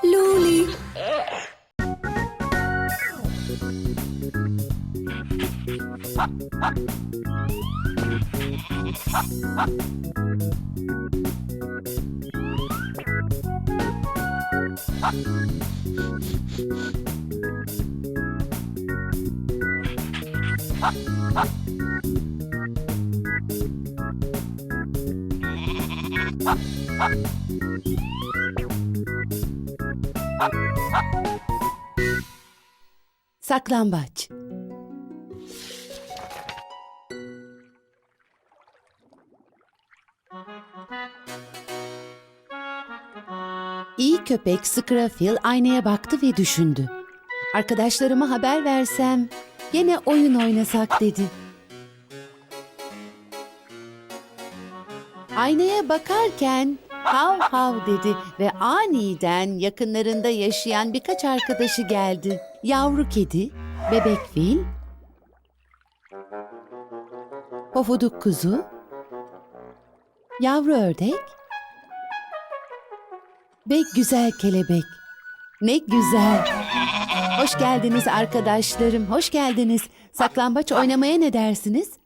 Luli. Saklambaç. İyi köpek Scrafil aynaya baktı ve düşündü. Arkadaşlarıma haber versem, yine oyun oynasak dedi. Aynaya bakarken hav hav dedi ve aniden yakınlarında yaşayan birkaç arkadaşı geldi. Yavru kedi, bebek fil, pofuduk kuzu, yavru ördek ve güzel kelebek. Ne güzel. Hoş geldiniz arkadaşlarım, hoş geldiniz. Saklambaç oynamaya ne dersiniz?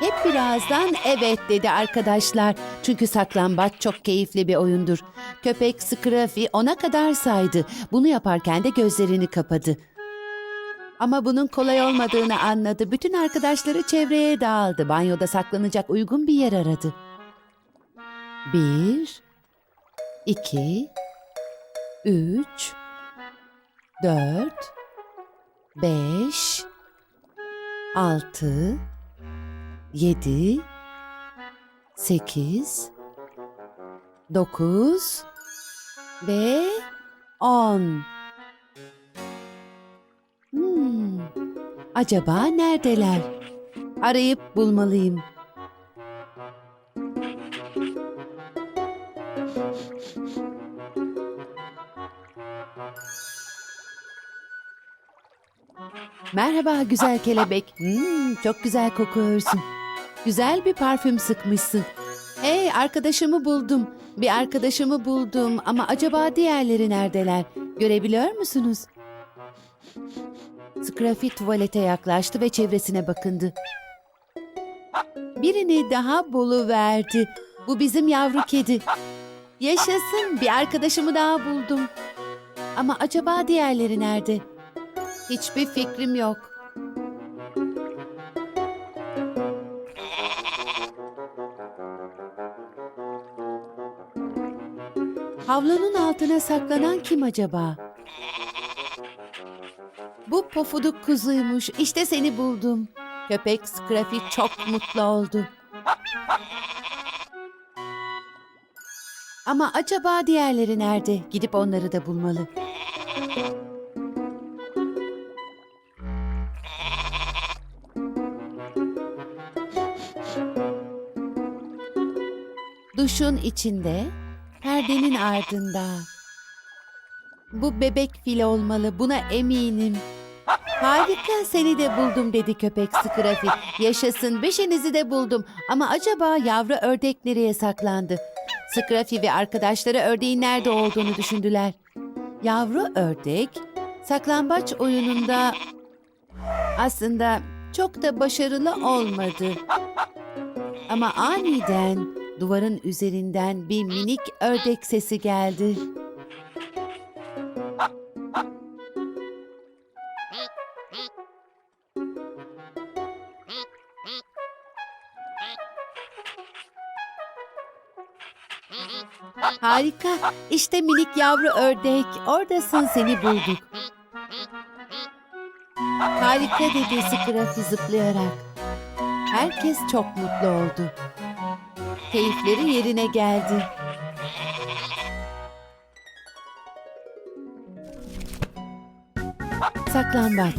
Hep birazdan evet dedi arkadaşlar. Çünkü saklambaç çok keyifli bir oyundur. Köpek Scruffy ona kadar saydı. Bunu yaparken de gözlerini kapadı. Ama bunun kolay olmadığını anladı. Bütün arkadaşları çevreye dağıldı. Banyoda saklanacak uygun bir yer aradı. Bir, iki, üç, dört, beş, altı, yedi, sekiz, dokuz ve on. Hmm, acaba neredeler? Arayıp bulmalıyım. Merhaba güzel kelebek. Hmm, çok güzel kokuyorsun. Güzel bir parfüm sıkmışsın. Hey arkadaşımı buldum. Bir arkadaşımı buldum ama acaba diğerleri neredeler? Görebiliyor musunuz? Scruffy tuvalete yaklaştı ve çevresine bakındı. Birini daha buluverdi. Bu bizim yavru kedi. Yaşasın bir arkadaşımı daha buldum. Ama acaba diğerleri nerede? Hiçbir fikrim yok. Havlunun altına saklanan kim acaba? Bu pofuduk kuzuymuş. İşte seni buldum. Köpek Scruffy çok mutlu oldu. Ama acaba diğerleri nerede? Gidip onları da bulmalı. Duşun içinde, perdenin ardında. Bu bebek fil olmalı, buna eminim. Harika, seni de buldum dedi köpek Scruffy. Yaşasın, beşinizi de buldum. Ama acaba yavru ördek nereye saklandı? Scruffy ve arkadaşları ördeğin nerede olduğunu düşündüler. Yavru ördek, saklambaç oyununda aslında çok da başarılı olmadı. Ama aniden duvarın üzerinden bir minik ördek sesi geldi. Harika. İşte minik yavru ördek. Oradasın seni bulduk. Harika dedi Scruffy zıplayarak. Herkes çok mutlu oldu. Keyifleri yerine geldi. Saklambaç.